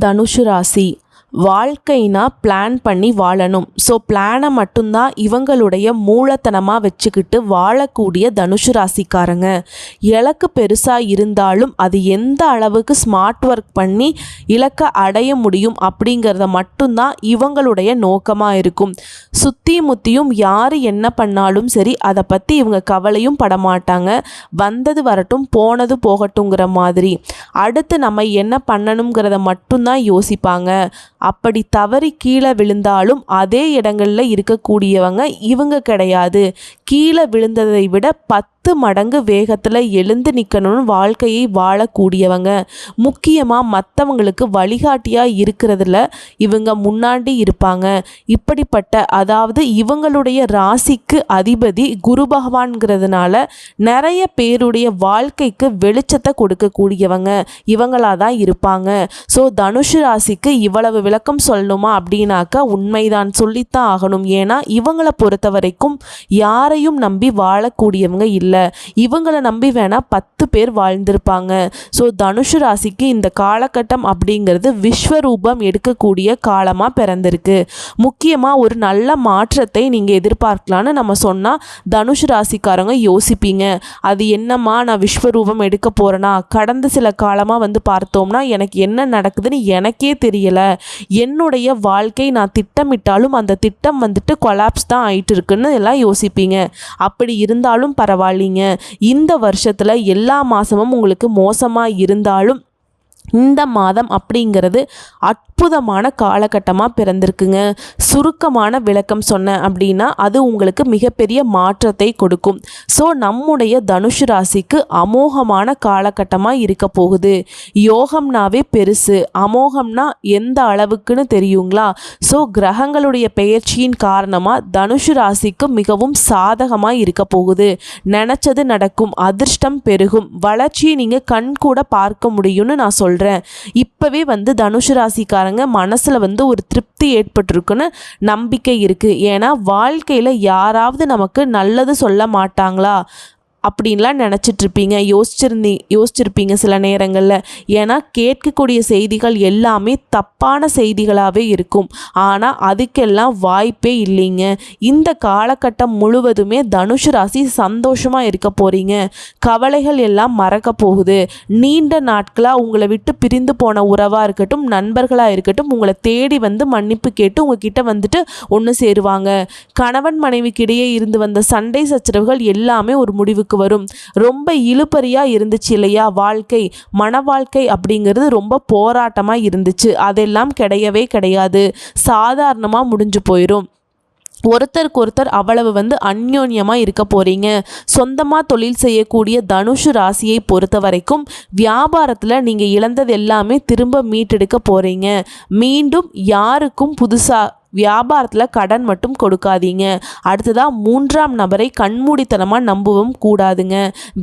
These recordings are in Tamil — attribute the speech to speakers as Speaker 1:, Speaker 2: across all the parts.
Speaker 1: தனுஷு ராசி வாழ்க்கைனா பிளான் பண்ணி வாழணும். ஸோ பிளானை மட்டும்தான் இவங்களுடைய மூலத்தனமாக வச்சுக்கிட்டு வாழக்கூடிய தனுஷு ராசிக்காரங்க. இலக்கு பெருசாக இருந்தாலும் அது எந்த அளவுக்கு ஸ்மார்ட் ஒர்க் பண்ணி இலக்கை அடைய முடியும் அப்படிங்கிறத மட்டும்தான் இவங்களுடைய நோக்கமாக இருக்கும். சுத்தி முத்தியும் யார் என்ன பண்ணாலும் சரி அதை பற்றி இவங்க கவலையும் படமாட்டாங்க. வந்தது வரட்டும் போனது போகட்டுங்கிற மாதிரி. அடுத்து நம்ம என்ன பண்ணணுங்கிறத மட்டும்தான் யோசிப்பாங்க. அப்படி தவறி கீழே விழுந்தாலும் அதே இடங்களில் இருக்கக்கூடியவங்க இவங்க கிடையாது. கீழே விழுந்ததை விட பத்து மடங்கு வேகத்தில் எழுந்து நிற்கணும்னு வாழ்க்கையை வாழக்கூடியவங்க. முக்கியமாக மற்றவங்களுக்கு வழிகாட்டியாக இருக்கிறதுல இவங்க முன்னாடி இருப்பாங்க. இப்படிப்பட்ட அதாவது இவங்களுடைய ராசிக்கு அதிபதி குரு பகவான்கிறதுனால நிறைய பேருடைய வாழ்க்கைக்கு வெளிச்சத்தை கொடுக்கக்கூடியவங்க. இவங்களாக தான் இருப்பாங்க. ஸோ தனுஷு ராசிக்கு இவ்வளவு விளக்கம் சொல்லணுமா அப்படின்னாக்கா உண்மைதான் சொல்லித்தான் ஆகணும். ஏன்னா இவங்களை பொறுத்த வரைக்கும் யாரையும் நம்பி வாழக்கூடியவங்க இல்லை. இவங்களை நம்பி வேணால் பத்து பேர் வாழ்ந்திருப்பாங்க. ஸோ தனுஷு ராசிக்கு இந்த காலகட்டம் அப்படிங்கிறது விஸ்வரூபம் எடுக்கக்கூடிய காலமாக பிறந்திருக்கு. முக்கியமாக ஒரு நல்ல மாற்றத்தை நீங்கள் எதிர்பார்க்கலான்னு நம்ம சொன்னால் தனுஷு ராசிக்காரங்க யோசிப்பீங்க. அது என்னம்மா நான் விஸ்வரூபம் எடுக்க போகிறேன்னா கடந்த சில காலமாக வந்து பார்த்தோம்னா எனக்கு என்ன நடக்குதுன்னு எனக்கே தெரியலை. என்னுடைய வாழ்க்கை நான் திட்டமிட்டாலும் அந்த திட்டம் வந்துட்டு கொலாப்ஸ் தான் ஆயிட்டு இருக்குன்னு எல்லாம் யோசிப்பீங்க. அப்படி இருந்தாலும் பரவாயில்ல பரவாயில்லைங்க இந்த வருஷத்தில் எல்லா மாதமும் உங்களுக்கு மோசமாக இருந்தாலும் இந்த மாதம் அப்படிங்கிறது அற்புதமான காலகட்டமாக பிறந்திருக்குங்க. சுருக்கமான விளக்கம் சொன்னேன் அப்படின்னா அது உங்களுக்கு மிகப்பெரிய மாற்றத்தை கொடுக்கும். ஸோ நம்முடைய தனுஷு ராசிக்கு அமோகமான காலகட்டமாக இருக்க போகுது. யோகம்னாவே பெருசு. அமோகம்னா எந்த அளவுக்குன்னு தெரியுங்களா? ஸோ கிரகங்களுடைய பெயர்ச்சியின் காரணமாக தனுஷு ராசிக்கு மிகவும் சாதகமாக இருக்க போகுது. நினச்சது நடக்கும். அதிர்ஷ்டம் பெருகும். வளர்ச்சியை நீங்கள் கண் கூட பார்க்க முடியும்னு நான் சொல்கிறேன் சொல்கிறேன் இப்போவே வந்து தனுஷு ராசிக்காரங்க மனசில் வந்து ஒரு திருப்தி ஏற்பட்டிருக்குன்னு நம்பிக்கை இருக்குது ஏன்னா வாழ்க்கையில் யாராவது நமக்கு நல்லது சொல்ல மாட்டாங்களா? அப்படின்லாம் நினச்சிட்ருப்பீங்க யோசிச்சிருந்தீ யோசிச்சிருப்பீங்க சில நேரங்களில். ஏன்னா கேட்கக்கூடிய செய்திகள் எல்லாமே தப்பான செய்திகளாகவே இருக்கும். ஆனால் அதுக்கெல்லாம் வாய்ப்பே இல்லைங்க. இந்த காலகட்டம் முழுவதுமே தனுஷ் ராசி சந்தோஷமாக இருக்க போகிறீங்க கவலைகள் எல்லாம் மறக்க போகுது. நீண்ட நாட்களாக உங்களை விட்டு பிரிந்து போன உறவாக இருக்கட்டும் நண்பர்களாக இருக்கட்டும் உங்களை தேடி வந்து மன்னிப்பு கேட்டு உங்ககிட்ட வந்துட்டு ஒன்று சேருவாங்க. கணவன் மனைவிக்கிடையே இருந்து வந்த சண்டை சச்சரவுகள் எல்லாமே ஒரு முடிவுக்கு வரும். ரொம்ப இழுபறியாக இருந்துச்சு இல்லையா வாழ்க்கை? மன வாழ்க்கை அப்படிங்கிறது ரொம்ப போராட்டமாக இருந்துச்சு. அதெல்லாம் கிடையவே கிடையாது. சாதாரணமாக முடிஞ்சு போயிடும் ஒருத்தருக்கு ஒருத்தர் அவ்வளவு வந்து அந்யோன்யமாக இருக்க போகிறீங்க சொந்தமாக தொழில் செய்யக்கூடிய தனுஷு ராசியை பொறுத்த வரைக்கும் வியாபாரத்தில் நீங்கள் இழந்தது எல்லாமே திரும்ப மீட்டெடுக்க போகிறீங்க மீண்டும் யாருக்கும் புதுசாக வியாபாரத்தில் கடன் மட்டும் கொடுக்காதீங்க. அடுத்ததாக மூன்றாம் நபரை கண்மூடித்தனமாக நம்பவும் கூடாதுங்க.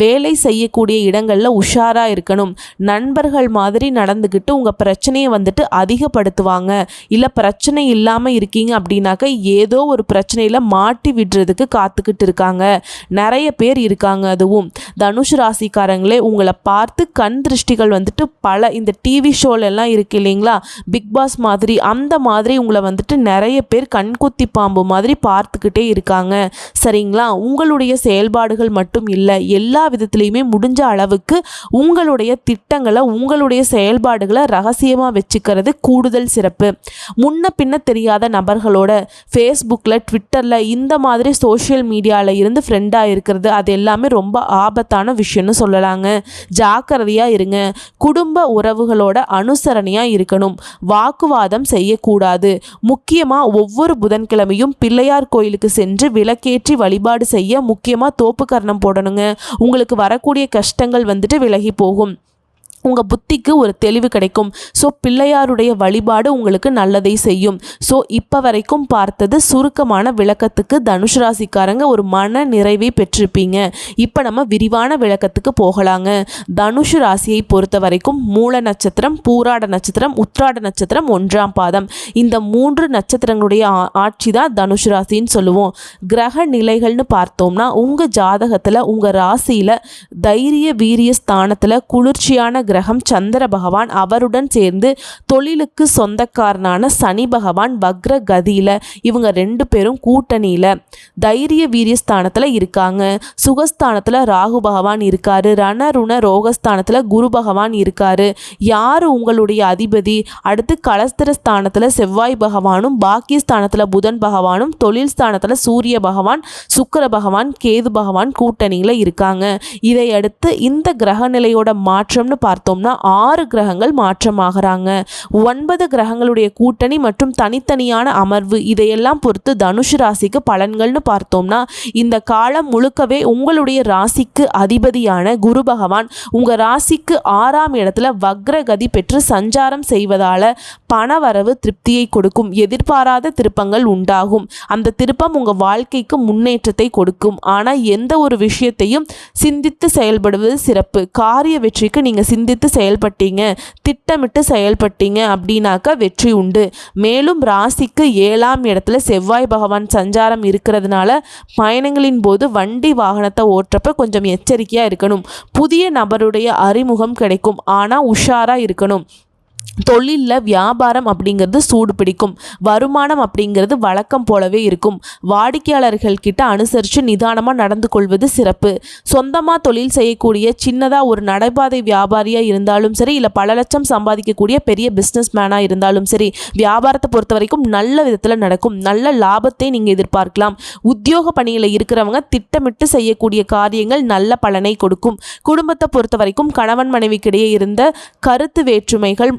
Speaker 1: வேலை செய்யக்கூடிய இடங்களில் உஷாராக இருக்கணும். நண்பர்கள் மாதிரி நடந்துக்கிட்டு உங்கள் பிரச்சனையை வந்துட்டு அதிகப்படுத்துவாங்க. இல்லை பிரச்சனை இல்லாமல் இருக்கீங்க அப்படின்னாக்க ஏதோ ஒரு பிரச்சனையில் மாட்டி விடுறதுக்கு காத்துக்கிட்டு இருக்காங்க. நிறைய பேர் இருக்காங்க அதுவும். தனுஷ் ராசிக்காரங்களே உங்களை பார்த்து கண் திருஷ்டிகள் வந்துட்டு பல இந்த டிவி ஷோலெல்லாம் இருக்கு இல்லைங்களா? பிக் பாஸ் மாதிரி அந்த மாதிரி உங்களை வந்துட்டு நிறைய நிறைய பேர் கண்குத்தி பாம்பு மாதிரி பார்த்துக்கிட்டே இருக்காங்க. சரிங்களா? உங்களுடைய செயல்பாடுகள் மட்டும் இல்லை எல்லா விதத்துலேயுமே முடிஞ்ச அளவுக்கு உங்களுடைய திட்டங்களை உங்களுடைய செயல்பாடுகளை ரகசியமாக வச்சுக்கிறது கூடுதல் சிறப்பு. முன்ன பின்ன தெரியாத நபர்களோட ஃபேஸ்புக்கில் ட்விட்டரில் இந்த மாதிரி சோஷியல் மீடியாவில் இருந்து ஃப்ரெண்டாக இருக்கிறது அது எல்லாமே ரொம்ப ஆபத்தான விஷயம்னு சொல்லலாங்க. ஜாக்கிரதையாக இருங்க. குடும்ப உறவுகளோட அனுசரணையாக இருக்கணும். வாக்குவாதம் செய்யக்கூடாது. முக்கிய முக்கியமாக ஒவ்வொரு புதன்கிழமையும் பிள்ளையார் கோயிலுக்கு சென்று விளக்கேற்றி வழிபாடு செய்ய முக்கியமாக தோப்பு கர்ணம் போடணுங்க. உங்களுக்கு வரக்கூடிய கஷ்டங்கள் வந்துட்டு விலகி போகும். உங்கள் புத்திக்கு ஒரு தெளிவு கிடைக்கும். ஸோ பிள்ளையாருடைய வழிபாடு உங்களுக்கு நல்லதை செய்யும். ஸோ இப்போ வரைக்கும் பார்த்தது சுருக்கமான விளக்கத்துக்கு தனுஷ் ராசிக்காரங்க ஒரு மன நிறைவை பெற்றிருப்பீங்க. இப்போ நம்ம விரிவான விளக்கத்துக்கு போகலாங்க. தனுஷ் ராசியை பொறுத்த வரைக்கும் மூல நட்சத்திரம் பூராட நட்சத்திரம் உத்ராட நட்சத்திரம் ஒன்றாம் பாதம். இந்த மூன்று நட்சத்திரங்களுடைய ஆட்சி தான் தனுஷ் ராசின்னு சொல்லுவோம். கிரக நிலைகள்னு பார்த்தோம்னா உங்கள் ஜாதகத்தில் உங்கள் ராசியில் தைரிய வீரிய ஸ்தானத்தில் குளிர்ச்சியான கிரகம் சந்திர பகவான் அவருடன் சேர்ந்து தொழிலுக்கு சொந்தக்காரனான சனி பகவான் வக்ர கதியில் இவங்க ரெண்டு பேரும் கூட்டணியில் தைரிய வீரியஸ்தானத்தில் இருக்காங்க. சுகஸ்தானத்தில் ராகு பகவான் இருக்காரு. ரணருண ரோகஸ்தானத்தில் குரு பகவான் இருக்காரு. யார் உங்களுடைய அதிபதி? அடுத்து கலஸ்திர ஸ்தானத்தில் செவ்வாய் பகவானும் பாக்கியஸ்தானத்தில் புதன் பகவானும் தொழில் ஸ்தானத்தில் சூரிய பகவான் சுக்கர பகவான் கேது பகவான் கூட்டணியில் இருக்காங்க. இதையடுத்து இந்த கிரக நிலையோட மாற்றம்னு பார்த்தோம்னா ஆறு கிரகங்கள் மாற்றமாகறாங்க. ஒன்பது கிரகங்களுடைய கூட்டணி மற்றும் தனித்தனியான அமர்வு இதையெல்லாம் பொறுத்து தனுஷ் ராசிக்கு பலன்கள்னு பார்த்தோம்னா இந்த காலம் முழுக்கவே உங்களுடைய ராசிக்கு அதிபதியான குரு பகவான் உங்கள் ராசிக்கு ஆறாம் இடத்துல வக்ரகதி பெற்று சஞ்சாரம் செய்வதால் பணவரவு திருப்தியை கொடுக்கும் எதிர்பாராத திருப்பங்கள் உண்டாகும். அந்த திருப்பம் உங்கள் வாழ்க்கைக்கு முன்னேற்றத்தை கொடுக்கும். ஆனால் எந்த ஒரு விஷயத்தையும் சிந்தித்து செயல்படுவது சிறப்பு. காரிய வெற்றிக்கு நீங்கள் சிந்தித்து செயல்பட்டீங்க திட்டமிட்டு செயல்பட்டீங்க அப்படின்னாக்கா வெற்றி உண்டு. மேலும் ராசிக்கு ஏழாம் இடத்துல செவ்வாய் பகவான் சஞ்சாரம் இருக்கிறதுனால பயணங்களின் போது வண்டி வாகனத்தை ஓட்டுறப்ப கொஞ்சம் எச்சரிக்கையாக இருக்கணும். புதிய நபருடைய அறிமுகம் கிடைக்கும். ஆனால் உஷாராக இருக்கணும். தொழிலில் வியாபாரம் அப்படிங்கிறது சூடு பிடிக்கும். வருமானம் அப்படிங்கிறது வழக்கம் போலவே இருக்கும். வாடிக்கையாளர்கள் கிட்ட அனுசரித்து நிதானமாக நடந்து கொள்வது சிறப்பு. சொந்தமாக தொழில் செய்யக்கூடிய சின்னதாக ஒரு நடைபாதை வியாபாரியாக இருந்தாலும் சரி இல்லை பல லட்சம் சம்பாதிக்கக்கூடிய பெரிய பிஸ்னஸ் மேனாக இருந்தாலும் சரி வியாபாரத்தை பொறுத்த வரைக்கும் நல்ல விதத்தில் நடக்கும். நல்ல லாபத்தை நீங்கள் எதிர்பார்க்கலாம். உத்தியோக பணியில் இருக்கிறவங்க திட்டமிட்டு செய்யக்கூடிய காரியங்கள் நல்ல பலனை கொடுக்கும். குடும்பத்தை பொறுத்த வரைக்கும் கணவன் மனைவிக்கிடையே இருந்த கருத்து வேற்றுமைகள்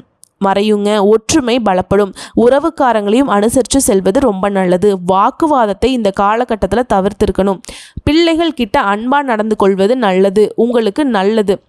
Speaker 1: மறையுங்க. ஒற்றுமை பலப்படும். உறவுக்காரங்களையும் அனுசரித்து செல்வது ரொம்ப நல்லது. வாக்குவாதத்தை இந்த காலகட்டத்தில் தவிர்த்திருக்கணும். பிள்ளைகள் கிட்ட அன்பாக நடந்து கொள்வது நல்லது. உங்களுக்கு நல்லது.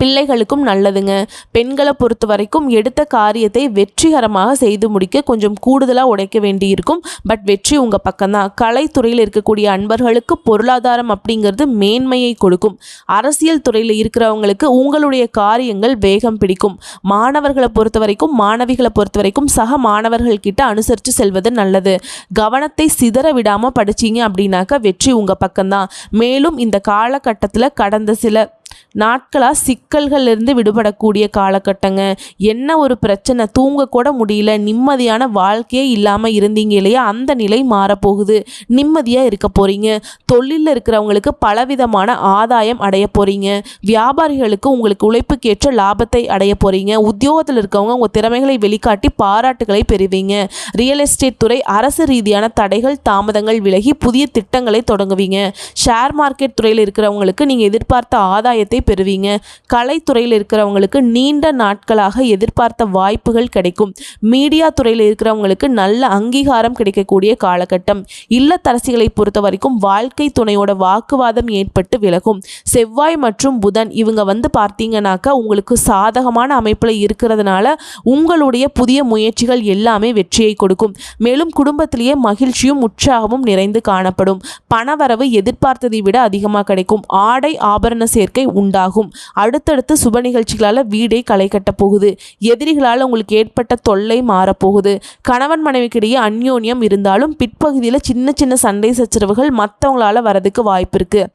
Speaker 1: பிள்ளைகளுக்கும் நல்லதுங்க. பெண்களை பொறுத்த வரைக்கும் எடுத்த காரியத்தை வெற்றிகரமாக செய்து முடிக்க கொஞ்சம் கூடுதலாக உடைக்க வேண்டியிருக்கும். பட் வெற்றி உங்கள் பக்கம்தான். கலைத்துறையில் இருக்கக்கூடிய அன்பர்களுக்கு பொருளாதாரம் அப்படிங்கிறது மேன்மையை கொடுக்கும். அரசியல் துறையில் இருக்கிறவங்களுக்கு உங்களுடைய காரியங்கள் வேகம் பிடிக்கும். மாணவர்களை பொறுத்த வரைக்கும் மாணவிகளை பொறுத்த வரைக்கும் சக மாணவர்கள் கிட்ட அனுசரித்து செல்வது நல்லது. கவனத்தை சிதற விடாமல் படிச்சீங்க அப்படின்னாக்கா வெற்றி உங்கள் பக்கம்தான். மேலும் இந்த காலகட்டத்தில் கடந்த சில நாட்களாக சிக்கல்கள்லேருந்து விடுபடக்கூடிய காலகட்டங்க. என்ன ஒரு பிரச்சனை? தூங்கக்கூட முடியல. நிம்மதியான வாழ்க்கையே இல்லாமல் இருந்தீங்க இல்லையா? அந்த நிலை மாறப்போகுது. நிம்மதியாக இருக்க போகிறீங்க தொழிலில் இருக்கிறவங்களுக்கு பலவிதமான ஆதாயம் அடைய போகிறீங்க வியாபாரிகளுக்கு உங்களுக்கு உழைப்புக்கேற்ற லாபத்தை அடைய போகிறீங்க உத்தியோகத்தில் இருக்கவங்க உங்கள் திறமைகளை வெளிக்காட்டி பாராட்டுகளை பெறுவீங்க. ரியல் எஸ்டேட் துறை அரசு ரீதியான தடைகள் தாமதங்கள் விலகி புதிய திட்டங்களை தொடங்குவீங்க. ஷேர் மார்க்கெட் துறையில் இருக்கிறவங்களுக்கு நீங்கள் எதிர்பார்த்த ஆதாயம் ஆதாயத்தை பெறுவீங்க. கலைத்துறையில் இருக்கிறவங்களுக்கு நீண்ட நாட்களாக எதிர்பார்த்த வாய்ப்புகள் கிடைக்கும். மீடியா துறையில் இருக்கிறவங்களுக்கு நல்ல அங்கீகாரம் கிடைக்கக்கூடிய காலகட்டம். இல்லத்தரசிகளை பொறுத்த வரைக்கும் வாழ்க்கை துணையோட வாக்குவாதம் ஏற்பட்டு விலகும். செவ்வாய் மற்றும் புதன் இவங்க வந்து பார்த்தீங்கன்னாக்கா உங்களுக்கு சாதகமான அமைப்பில் இருக்கிறதுனால உங்களுடைய புதிய முயற்சிகள் எல்லாமே வெற்றியை கொடுக்கும். மேலும் குடும்பத்திலேயே மகிழ்ச்சியும் உற்சாகமும் நிறைந்து காணப்படும். பணவரவு எதிர்பார்த்ததை விட அதிகமாக கிடைக்கும். ஆடை ஆபரண சேர்க்கை உண்டாகும். அடுத்தடுத்து சுப நிகழ்ச்சிகளால் வீடே களை கட்ட போகுது. எதிரிகளால் உங்களுக்கு ஏற்பட்ட தொல்லை மாறப்போகுது கணவன் மனைவிக்கிடையே அந்யோன்யம் இருந்தாலும் பிற்பகுதியில் சின்ன சின்ன சண்டை சச்சரவுகள் மற்றவங்களால வரதுக்கு வாய்ப்பு இருக்குது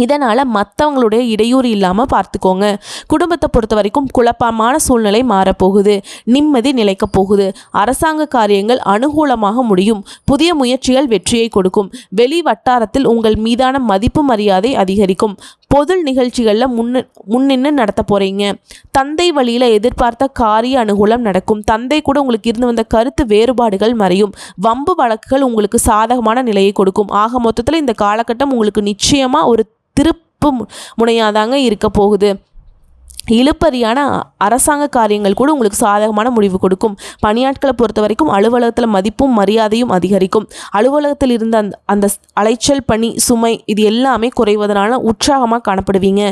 Speaker 1: இதனால் மற்றவங்களுடைய இடையூறு இல்லாமல் பார்த்துக்கோங்க. குடும்பத்தை பொறுத்த வரைக்கும் குழப்பமான சூழ்நிலை மாறப்போகுது. நிம்மதி நிலைக்கப் போகுது. அரசாங்க காரியங்கள் அனுகூலமாக முடியும். புதிய முயற்சிகள் வெற்றியை கொடுக்கும். வெளி வட்டாரத்தில் உங்கள் மீதான மதிப்பு மரியாதை அதிகரிக்கும். பொது நிகழ்ச்சிகளில் முன்னு முன்னின்று நடத்த போகிறீங்க தந்தை வழியில் எதிர்பார்த்த காரிய அனுகூலம் நடக்கும். தந்தை கூட உங்களுக்கு இருந்து வந்த கருத்து வேறுபாடுகள் மறையும். வம்பு வழக்குகள் உங்களுக்கு சாதகமான நிலையை கொடுக்கும். ஆக மொத்தத்தில் இந்த காலகட்டம் உங்களுக்கு நிச்சயமாக ஒரு திருப்பு முனையாதாங்க இருக்க போகுது. இழுப்பறியான அரசாங்க காரியங்கள் கூட உங்களுக்கு சாதகமான முடிவு கொடுக்கும். பணியாட்களை பொறுத்த வரைக்கும் அலுவலகத்தில் மதிப்பும் மரியாதையும் அதிகரிக்கும். அலுவலகத்தில் இருந்த அந்த அந்த அலைச்சல் பணி சுமை இது எல்லாமே குறைவதனால உற்சாகமாக காணப்படுவீங்க.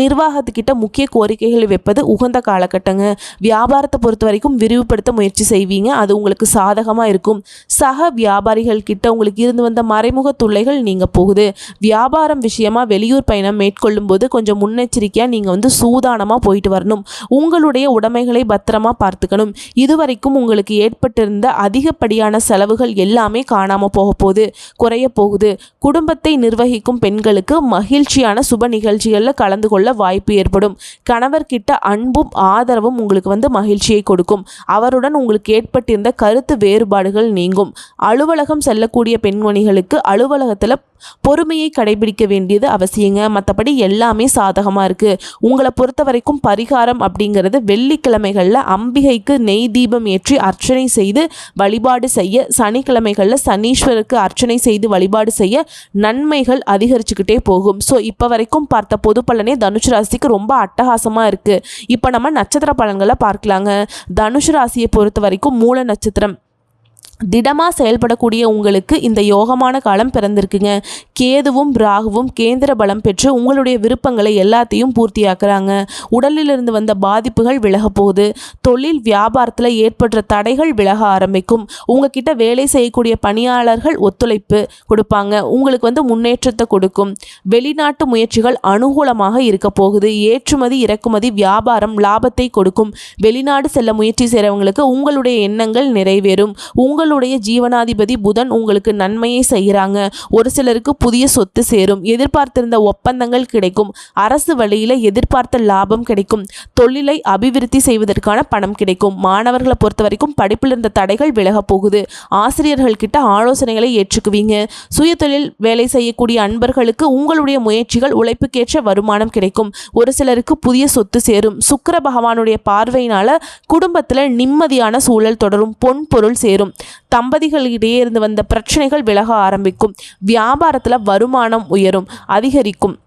Speaker 1: நிர்வாகத்துக்கிட்ட முக்கிய கோரிக்கைகள் வைப்பது உகந்த காலகட்டங்க. வியாபாரத்தை பொறுத்த வரைக்கும் விரிவுபடுத்த முயற்சி செய்வீங்க. அது உங்களுக்கு சாதகமாக இருக்கும். சக வியாபாரிகள் கிட்ட உங்களுக்கு இருந்து வந்த மறைமுக தொல்லைகள் நீங்கள் போகுது. வியாபாரம் விஷயமா வெளியூர் பயணம் மேற்கொள்ளும் போது கொஞ்சம் முன்னெச்சரிக்கையாக நீங்கள் வந்து சூதானமாக பத்திரமா போயிட்டு வரணும். உங்களுடைய உடைமைகளை பத்திரமா பார்த்துக்கணும். இதுவரைக்கும் உங்களுக்கு ஏற்பட்டிருந்த அதிகப்படியான செலவுகள் எல்லாமே காணாமல் போக போகுது குறைய போகுது. குடும்பத்தை நிர்வகிக்கும் பெண்களுக்கு மகிழ்ச்சியான சுப நிகழ்ச்சிகளில் கலந்து கொள்ள வாய்ப்பு ஏற்படும். கணவர்கிட்ட அன்பும் ஆதரவும் உங்களுக்கு வந்து மகிழ்ச்சியை கொடுக்கும். அவருடன் உங்களுக்கு ஏற்பட்டிருந்த கருத்து வேறுபாடுகள் நீங்கும். அலுவலகம் செல்லக்கூடிய பெண்மணிகளுக்கு அலுவலகத்தில் பொறுமையை கடைபிடிக்க வேண்டியது அவசியங்க. மற்றபடி எல்லாமே சாதகமாக இருக்குது உங்களை பொறுத்த வரைக்கும் பரிகாரம் அப்படிங்கிறது வெள்ளிக்கிழமைகளில் அம்பிகைக்கு நெய் தீபம் ஏற்றி அர்ச்சனை செய்து வழிபாடு செய்ய சனிக்கிழமைகளில் சனீஸ்வருக்கு அர்ச்சனை செய்து வழிபாடு செய்ய நன்மைகள் அதிகரிச்சுக்கிட்டே போகும். ஸோ இப்போ வரைக்கும் பார்த்த பொது பலனே தனுஷ் ராசிக்கு ரொம்ப அட்டகாசமாக இருக்குது இப்போ நம்ம நட்சத்திர பலன்களை பார்க்கலாங்க. தனுஷ் ராசியை பொறுத்த வரைக்கும் மூல நட்சத்திரம் திடமாக செயல்படக்கூடிய உங்களுக்கு இந்த யோகமான காலம் பிறந்திருக்குங்க. கேதுவும் ராகுவும் கேந்திர பலம் பெற்று உங்களுடைய விருப்பங்களை எல்லாத்தையும் பூர்த்தியாக்குறாங்க. உடலிலிருந்து வந்த பாதிப்புகள் விலக போகுது. தொழில் வியாபாரத்தில் ஏற்படுற தடைகள் விலக ஆரம்பிக்கும். உங்ககிட்ட வேலை செய்யக்கூடிய பணியாளர்கள் ஒத்துழைப்பு கொடுப்பாங்க. உங்களுக்கு வந்து முன்னேற்றத்தை கொடுக்கும். வெளிநாட்டு முயற்சிகள் அனுகூலமாக இருக்க போகுது. ஏற்றுமதி இறக்குமதி வியாபாரம் லாபத்தை கொடுக்கும். வெளிநாடு செல்ல முயற்சி செய்கிறவங்களுக்கு உங்களுடைய எண்ணங்கள் நிறைவேறும். உங்கள் உங்களுடைய ஜீவனாதிபதி புதன் உங்களுக்கு நன்மையை செய்கிறாங்க. ஒரு சிலருக்கு புதிய சொத்து சேரும். எதிர்பார்த்திருந்த ஒப்பந்தங்கள் கிடைக்கும். அரசு வழியில் எதிர்பார்த்த லாபம் கிடைக்கும். தொழிலை அபிவிருத்தி செய்வதற்கான பணம் கிடைக்கும். மாணவர்களை பொறுத்த வரைக்கும் படிப்பில் இருந்த தடைகள் விலகப் போகுது. ஆசிரியர்கள் கிட்ட ஆலோசனைகளை ஏற்றுக்குவீங்க. சுய தொழில் வேலை செய்யக்கூடிய அன்பர்களுக்கு உங்களுடைய முயற்சிகள் உழைப்புக்கேற்ற வருமானம் கிடைக்கும். ஒரு சிலருக்கு புதிய சொத்து சேரும். சுக்கர பகவானுடைய பார்வையினால குடும்பத்தில் நிம்மதியான சூழல் தொடரும். பொன் பொருள் சேரும். தம்பதிகளிடையே இருந்து வந்த பிரச்சனைகள் விலக ஆரம்பிக்கும். வியாபாரத்தில் வருமானம் உயரும் அதிகரிக்கும்.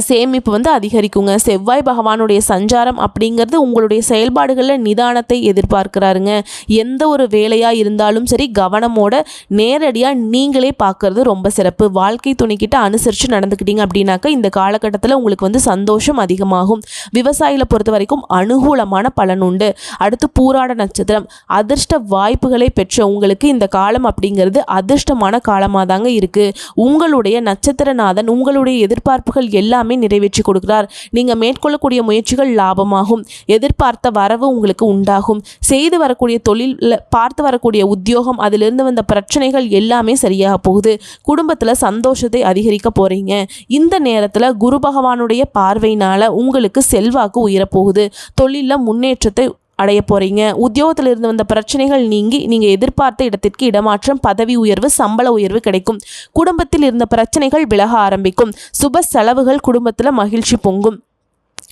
Speaker 1: சேமிப்பு வந்து அதிகரிக்குங்க. செவ்வாய் பகவானுடைய சஞ்சாரம் அப்படிங்கிறது உங்களுடைய செயல்பாடுகளில் நிதானத்தை எதிர்பார்க்கிறாருங்க. எந்த ஒரு வேலையாக இருந்தாலும் சரி கவனமோட நேரடியாக நீங்களே பார்க்கறது ரொம்ப சிறப்பு. வாழ்க்கை துணைக்கிட்ட அனுசரித்து நடந்துக்கிட்டீங்க அப்படின்னாக்கா இந்த காலகட்டத்தில் உங்களுக்கு வந்து சந்தோஷம் அதிகமாகும். விவசாயிகளை பொறுத்த வரைக்கும் அனுகூலமான பலன் உண்டு. அடுத்து பூராட நட்சத்திரம். அதிர்ஷ்ட வாய்ப்புகளை பெற்ற உங்களுக்கு இந்த காலம் அப்படிங்கிறது அதிர்ஷ்டமான காலமாக தாங்க இருக்குது உங்களுடைய நட்சத்திரநாதன் உங்களுடைய எதிர்பார்ப்புகள் எல்லாம் எல்லாமே நிறைவேற்றி கொடுக்கிறார். நீங்கள் மேற்கொள்ளக்கூடிய முயற்சிகள் லாபமாகும். எதிர்பார்த்த வரவு உங்களுக்கு உண்டாகும். செய்து வரக்கூடிய தொழிலில் பார்த்து வரக்கூடிய உத்தியோகம் அதிலிருந்து வந்த பிரச்சனைகள் எல்லாமே சரியாக போகுது. குடும்பத்தில் சந்தோஷத்தை அதிகரிக்க போகிறீங்க இந்த நேரத்தில் குரு பகவானுடைய பார்வையினால் உங்களுக்கு செல்வாக்கு உயரப்போகுது. தொழிலில் முன்னேற்றத்தை அடைய போகிறீங்க உத்தியோகத்தில் இருந்து வந்த பிரச்சனைகள் நீங்கி நீங்கள் எதிர்பார்த்த இடத்திற்கு இடமாற்றம் பதவி உயர்வு சம்பள உயர்வு கிடைக்கும். குடும்பத்தில் இருந்த பிரச்சனைகள் விலக ஆரம்பிக்கும். சுப செலவுகள் குடும்பத்தில் மகிழ்ச்சி பொங்கும்.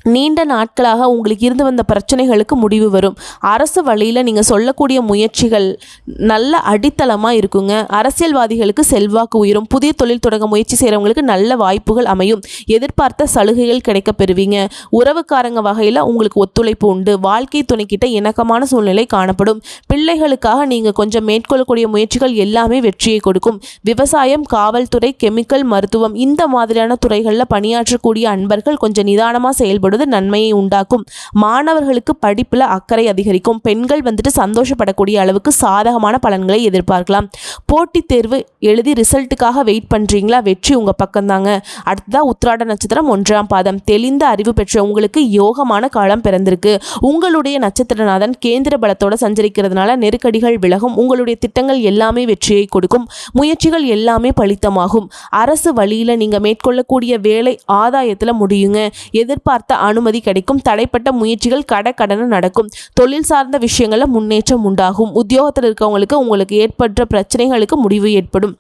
Speaker 1: நீண்ட நாட்களாக உங்களுக்கு இருந்து வந்த பிரச்சனைகளுக்கு முடிவு வரும். அரசு வழியில் நீங்கள் சொல்லக்கூடிய முயற்சிகள் நல்ல அடித்தளமாக இருக்குங்க. அரசியல்வாதிகளுக்கு செல்வாக்கு உயரும். புதிய தொழில் தொடங்க முயற்சி செய்கிறவங்களுக்கு நல்ல வாய்ப்புகள் அமையும். எதிர்பார்த்த சலுகைகள் கிடைக்க பெறுவீங்க. உறவுக்காரங்க வகையில் உங்களுக்கு ஒத்துழைப்பு உண்டு. வாழ்க்கை துணைக்கிட்ட இணக்கமான சூழ்நிலை காணப்படும். பிள்ளைகளுக்காக நீங்கள் கொஞ்சம் மேற்கொள்ளக்கூடிய முயற்சிகள் எல்லாமே வெற்றியை கொடுக்கும். விவசாயம் காவல்துறை கெமிக்கல் மருத்துவம் இந்த மாதிரியான துறைகளில் பணியாற்றக்கூடிய அன்பர்கள் கொஞ்சம் நிதானமாக செயல்படும் பொழுது நன்மையை உண்டாக்கும். மாணவர்களுக்கு படிப்பில் அக்கறை அதிகரிக்கும். பெண்கள் வந்துட்டு சந்தோஷப்படக்கூடிய அளவுக்கு சாதகமான பலன்களை எதிர்பார்க்கலாம். போட்டித் தேர்வு எழுதி ரிசல்ட்டுக்காக வெயிட் பண்ணுறீங்களா வெற்றி உங்கள் பக்கம்தாங்க. அடுத்ததாக உத்ராட நட்சத்திரம் ஒன்றாம் பாதம். தெளிந்த அறிவு பெற்ற உங்களுக்கு யோகமான காலம் பிறந்திருக்கு. உங்களுடைய நட்சத்திரநாதன் கேந்திர பலத்தோடு சஞ்சரிக்கிறதுனால நெருக்கடிகள் விலகும். உங்களுடைய திட்டங்கள் எல்லாமே வெற்றியை கொடுக்கும். முயற்சிகள் எல்லாமே பலித்தமாகும். அரசு வழியில் நீங்கள் மேற்கொள்ளக்கூடிய வேலை ஆதாயத்தில் முடியுங்க. எதிர்பார்த்த அனுமதி கிடைக்கும். தடைப்பட்ட முயற்சிகள் கடக்கடன நடக்கும். தொழில் சார்ந்த விஷயங்களில் முன்னேற்றம் உண்டாகும். உத்தியோகத்தில் இருக்கவங்களுக்கு உங்களுக்கு ஏற்பட்ட பிரச்சனைகளுக்கு முடிவு ஏற்படும்.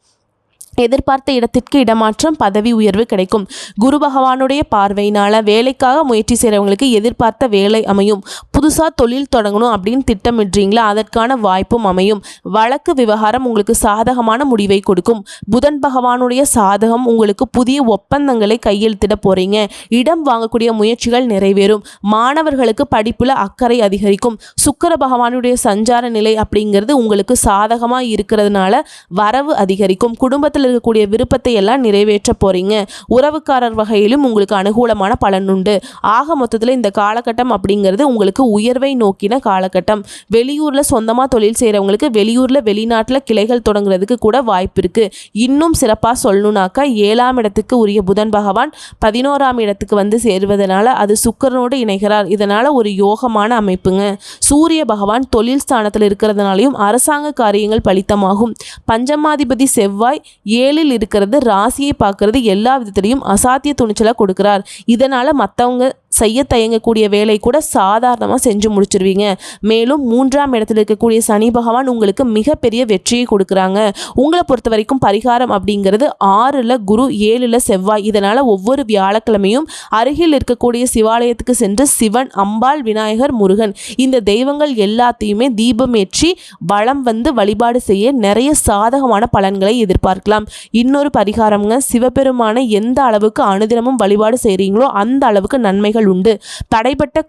Speaker 1: எதிர்பார்த்த இடத்திற்கு இடமாற்றம் பதவி உயர்வு கிடைக்கும். குரு பகவானுடைய பார்வையினால் வேலைக்காக முயற்சி செய்கிறவங்களுக்கு எதிர்பார்த்த வேலை அமையும். புதுசாக தொழில் தொடங்கணும் அப்படின்னு திட்டமிடுறீங்களா? அதற்கான வாய்ப்பும் அமையும். வழக்கு விவகாரம் உங்களுக்கு சாதகமான முடிவை கொடுக்கும். புதன் பகவானுடைய சாதகம் உங்களுக்கு புதிய ஒப்பந்தங்களை கையெழுத்திட போகிறீங்க இடம் வாங்கக்கூடிய முயற்சிகள் நிறைவேறும். மாணவர்களுக்கு படிப்பில் அக்கறை அதிகரிக்கும். சுக்கர பகவானுடைய சஞ்சார நிலை அப்படிங்கிறது உங்களுக்கு சாதகமாக இருக்கிறதுனால வரவு அதிகரிக்கும். குடும்பத்தில் இருக்கக்கூடிய விருப்பத்தை எல்லாம் நிறைவேற்ற போகிறீங்க உறவுக்காரர் வகையிலும் உங்களுக்கு அனுகூலமான பலன் உண்டு. ஆக மொத்தத்தில் இந்த காலகட்டம் அப்படிங்கிறது உங்களுக்கு உயர்வை நோக்கின காலகட்டம். வெளியூரில் சொந்தமாக தொழில் செய்கிறவங்களுக்கு வெளியூரில் வெளிநாட்டில் கிளைகள் தொடங்குறதுக்கு கூட வாய்ப்பு இருக்குது இன்னும் சிறப்பாக சொல்லணுனாக்கா ஏழாம் இடத்துக்கு உரிய புதன் பகவான் பதினோராம் இடத்துக்கு வந்து சேருவதனால அது சுக்கரனோடு இணைகிறார். இதனால் ஒரு யோகமான அமைப்புங்க. சூரிய பகவான் தொழில் ஸ்தானத்தில் இருக்கிறதுனாலையும் அரசாங்க காரியங்கள் பலித்தமாகும். பஞ்சமாதிபதி செவ்வாய் ஏழில் இருக்கிறது ராசியை பார்க்கறது எல்லா விதத்திலையும் அசாத்திய துணிச்சலை கொடுக்கிறார். இதனால் மற்றவங்க செய்ய தயங்கக்கூடிய வேலை கூட சாதாரணமாக செஞ்சு முடிச்சிருவீங்க. மேலும் மூன்றாம் இடத்துல இருக்கக்கூடிய சனி பகவான் உங்களுக்கு மிகப்பெரிய வெற்றியை கொடுக்குறாங்க. உங்களை பொறுத்த வரைக்கும் பரிகாரம் அப்படிங்கிறது ஆறில் குரு ஏழில் செவ்வாய். இதனால் ஒவ்வொரு வியாழக்கிழமையும் அருகில் இருக்கக்கூடிய சிவாலயத்துக்கு சென்று சிவன் அம்பாள் விநாயகர் முருகன். இந்த தெய்வங்கள் எல்லாத்தையுமே தீபமேற்றி வளம் வந்து வழிபாடு செய்ய நிறைய சாதகமான பலன்களை எதிர்பார்க்கலாம். இன்னொரு பரிகாரம்ங்க சிவபெருமானை எந்த அளவுக்கு அனுதினமும் வழிபாடு செய்கிறீங்களோ அந்த அளவுக்கு நன்மைகள் உண்டு. தடைப்பட்ட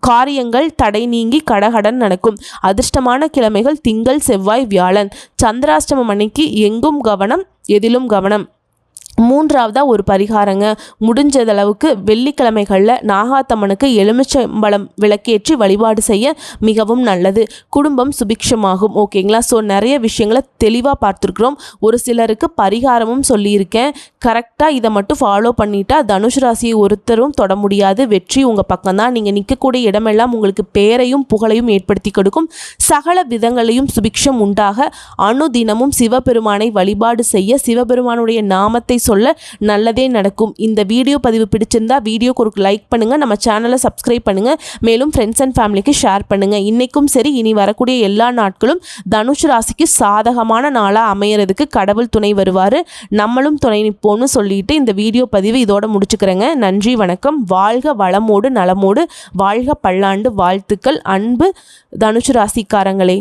Speaker 1: காரியங்கள் தடை நீங்கி கடகடன் நடக்கும். அதிர்ஷ்டமான கிழமைகள் திங்கள் செவ்வாய் வியாழன். சந்திராஷ்டமம் அன்னைக்கு எங்கும் கவனம் எதிலும் கவனம். மூன்றாவதாக ஒரு பரிகாரங்க. முடிஞ்சதளவுக்கு வெள்ளிக்கிழமைகளில் நாகாத்தம்மனுக்கு எலுமிச்சம்பழம் விளக்கேற்றி வழிபாடு செய்ய மிகவும் நல்லது. குடும்பம் சுபிக்ஷமாகும். ஓகேங்களா? ஸோ நிறைய விஷயங்களை தெளிவாக பார்த்துருக்குறோம். ஒரு சிலருக்கு பரிகாரமும் சொல்லியிருக்கேன். கரெக்டாக இதை மட்டும் ஃபாலோ பண்ணிட்டா தனுஷ் ராசியை ஒருத்தரும் தொட முடியாது. வெற்றி உங்கள் பக்கம் தான் நீங்கள் நிற்கக்கூடிய இடமெல்லாம் உங்களுக்கு பேரையும் புகழையும் ஏற்படுத்தி கொடுக்கும். சகல விதங்களையும் சுபிக்ஷம் உண்டாக அணுதினமும் சிவபெருமானை வழிபாடு செய்ய சிவபெருமானுடைய நாமத்தை சொல்ல நல்லதே நடக்கும். இந்த வீடியோ பதிவு பிடிச்சிருந்தா வீடியோக்கு ஒரு லைக் பண்ணுங்கள் நம்ம சேனலை சப்ஸ்கிரைப் பண்ணுங்கள் மேலும் ஃப்ரெண்ட்ஸ் அண்ட் ஃபேமிலிக்கு ஷேர் பண்ணுங்கள் இன்றைக்கும் சரி இனி வரக்கூடிய எல்லா நாட்களும் தனுஷ் ராசிக்கு சாதகமான நாளாக அமையிறதுக்கு கடவுள் துணை வருவார். நம்மளும் துணை நிற்போம்னு சொல்லிட்டு இந்த வீடியோ பதிவு இதோட முடிச்சுக்கிறேங்க. நன்றி வணக்கம். வாழ்க வளமோடு நலமோடு வாழ்க பல்லாண்டு வாழ்த்துக்கள். அன்பு தனுஷ் ராசிக்காரங்களே.